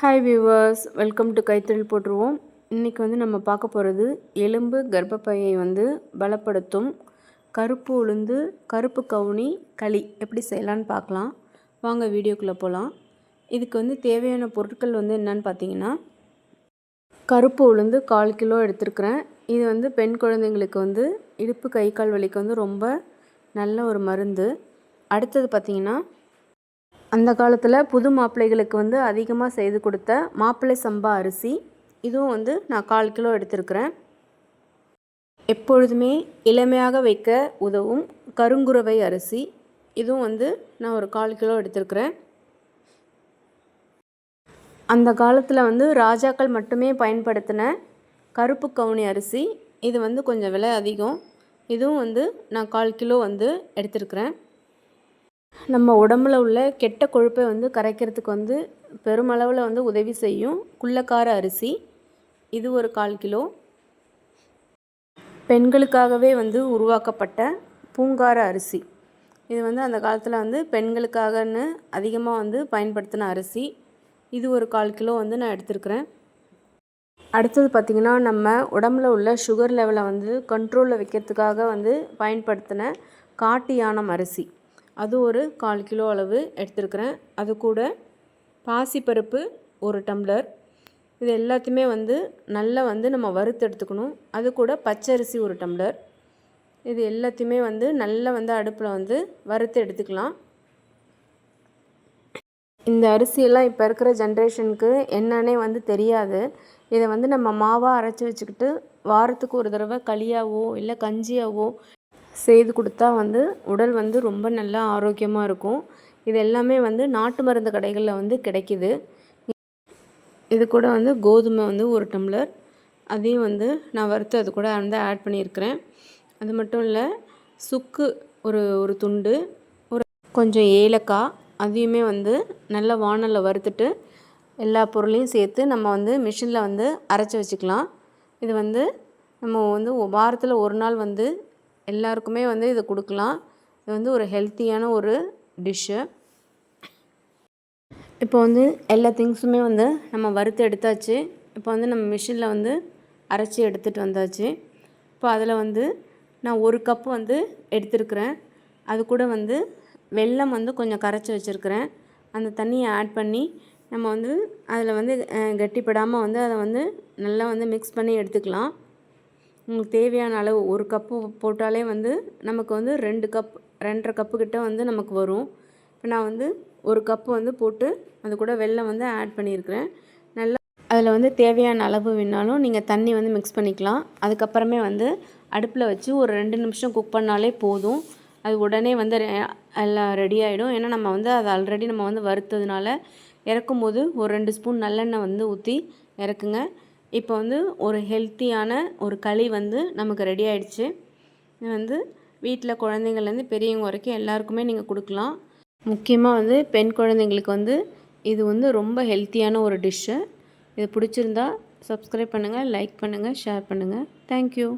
Hi viewers welcome to கைத்தொழில் போட்டுருவோம் இன்றைக்கி வந்து நம்ம பார்க்க போகிறது எலும்பு கர்ப்பப்பையை வந்து பலப்படுத்தும் கருப்பு உளுந்து கருப்பு கவுனி களி எப்படி செய்யலான்னு பார்க்கலாம். வாங்க வீடியோக்குள்ளே போகலாம் இதுக்கு வந்து தேவையான பொருட்கள் வந்து என்னன்னு பார்த்தீங்கன்னா கருப்பு உளுந்து கால் கிலோ எடுத்துருக்குறேன். இது வந்து பெண் குழந்தைங்களுக்கு வந்து இடுப்பு கை கால் வலிக்கு வந்து ரொம்ப நல்ல ஒரு மருந்து. அடுத்தது பார்த்திங்கன்னா அந்த காலத்தில் புது மாப்பிள்ளைகளுக்கு வந்து அதிகமாக செய்து கொடுத்த மாப்பிள்ளை சம்பா அரிசி. இதுவும் வந்து நான் கால் கிலோ எடுத்திருக்கிறேன். எப்பொழுதுமே இளமையாக வைக்க உதவும் கருங்குறவை அரிசி. இதுவும் வந்து நான் ஒரு கால் கிலோ எடுத்திருக்கிறேன். அந்த காலத்தில் வந்து ராஜாக்கள் மட்டுமே பயன்படுத்தின கருப்பு கவுனி அரிசி. இது வந்து கொஞ்சம் விலை அதிகம். இதுவும் வந்து நான் கால் கிலோ வந்து எடுத்திருக்கிறேன். நம்ம உடம்புல உள்ள கெட்ட கொழுப்பை வந்து கரைக்கிறதுக்கு வந்து பெருமளவில் வந்து உதவி செய்யும் குள்ளக்கார அரிசி. இது ஒரு கால் கிலோ. பெண்களுக்காகவே வந்து உருவாக்கப்பட்ட பூங்கார அரிசி. இது வந்து அந்த காலத்தில் வந்து பெண்களுக்காகன்னு அதிகமாக வந்து பயன்படுத்தின அரிசி. இது ஒரு கால் கிலோ வந்து நான் எடுத்துருக்குறேன். அடுத்தது பார்த்திங்கன்னா நம்ம உடம்புல உள்ள சுகர் லெவலை வந்து கண்ட்ரோலில் வைக்கிறதுக்காக வந்து பயன்படுத்தின காட்டு யானம் அரிசி. அது ஒரு கால் கிலோ அளவு எடுத்துருக்கிறேன். அது கூட பாசிப்பருப்பு ஒரு டம்ளர். இது எல்லாத்தையுமே வந்து நல்லா வந்து நம்ம வறுத்து எடுத்துக்கணும். அது கூட பச்சரிசி ஒரு டம்ளர். இது எல்லாத்தையுமே வந்து நல்லா வந்து அடுப்பில் வந்து வறுத்து எடுத்துக்கலாம். இந்த அரிசியெல்லாம் இப்போ இருக்கிற ஜென்ரேஷனுக்கு என்னன்னே வந்து தெரியாது. இதை வந்து நம்ம மாவாக அரைச்சி வச்சுக்கிட்டு வாரத்துக்கு ஒரு தடவை களியாவோ இல்லை கஞ்சியாவோ செய்து கொடுத்தா வந்து உடல் வந்து ரொம்ப நல்லா ஆரோக்கியமாக இருக்கும். இது எல்லாமே வந்து நாட்டு மருந்து கடைகளில் வந்து கிடைக்கிது. இது கூட வந்து கோதுமை வந்து ஒரு டம்ளர். அதையும் வந்து நான் வறுத்து அது கூட வந்து ஆட் பண்ணியிருக்கிறேன். அது மட்டும் இல்லை சுக்கு ஒரு ஒரு துண்டு ஒரு கொஞ்சம் ஏலக்காய் அதையுமே வந்து நல்லா வானலில் வறுத்துட்டு எல்லா பொருளையும் சேர்த்து நம்ம வந்து மிஷினில் வந்து அரைச்சி வச்சுக்கலாம். இது வந்து நம்ம வந்து வாரத்தில் ஒரு நாள் வந்து எல்லாருக்குமே வந்து இதை கொடுக்கலாம். இது வந்து ஒரு ஹெல்த்தியான ஒரு டிஷ்ஷு. இப்போ வந்து எல்லா திங்ஸுமே வந்து நம்ம வறுத்து எடுத்தாச்சு. இப்போ வந்து நம்ம மிஷினில் வந்து அரைச்சி எடுத்துகிட்டு வந்தாச்சு. இப்போ அதில் வந்து நான் ஒரு கப்பு வந்து எடுத்துருக்குறேன். அது கூட வந்து வெல்லம் வந்து கொஞ்சம் கரைச்சி வச்சுருக்கிறேன். அந்த தண்ணியை ஆட் பண்ணி நம்ம வந்து அதில் வந்து கெட்டிப்படாமல் வந்து அதை வந்து நல்லா வந்து மிக்ஸ் பண்ணி எடுத்துக்கலாம். உங்களுக்கு தேவையான அளவு ஒரு கப்பு போட்டாலே வந்து நமக்கு வந்து ரெண்டு கப் ரெண்டரை கப்பு கிட்ட வந்து நமக்கு வரும். இப்போ நான் வந்து ஒரு கப்பு வந்து போட்டு அது கூட வெள்ளம் வந்து ஆட் பண்ணியிருக்கிறேன். நல்லா அதில் வந்து தேவையான அளவு வேணாலும் நீங்கள் தண்ணி வந்து மிக்ஸ் பண்ணிக்கலாம். அதுக்கப்புறமே வந்து அடுப்பில் வச்சு ஒரு ரெண்டு நிமிஷம் குக் பண்ணாலே போதும். அது உடனே வந்து எல்லாம் ரெடி ஆகிடும் ஏன்னா நம்ம வந்து அதை ஆல்ரெடி நம்ம வந்து வறுத்ததுனால இறக்கும்போது ஒரு ரெண்டு ஸ்பூன் நல்லெண்ணெய் வந்து ஊற்றி இறக்குங்க. இப்போ வந்து ஒரு ஹெல்த்தியான ஒரு களி வந்து நமக்கு ரெடி ஆயிடுச்சு. இது வந்து வீட்டில் குழந்தைங்கள்லேருந்து பெரியவங்க வரைக்கும் எல்லாருக்குமே நீங்கள் கொடுக்கலாம். முக்கியமாக வந்து பெண் குழந்தைங்களுக்கு வந்து இது வந்து ரொம்ப ஹெல்த்தியான ஒரு டிஷ்ஷு இது பிடிச்சிருந்தா சப்ஸ்கிரைப் பண்ணுங்கள் லைக் பண்ணுங்கள் ஷேர் பண்ணுங்கள் தேங்க்யூ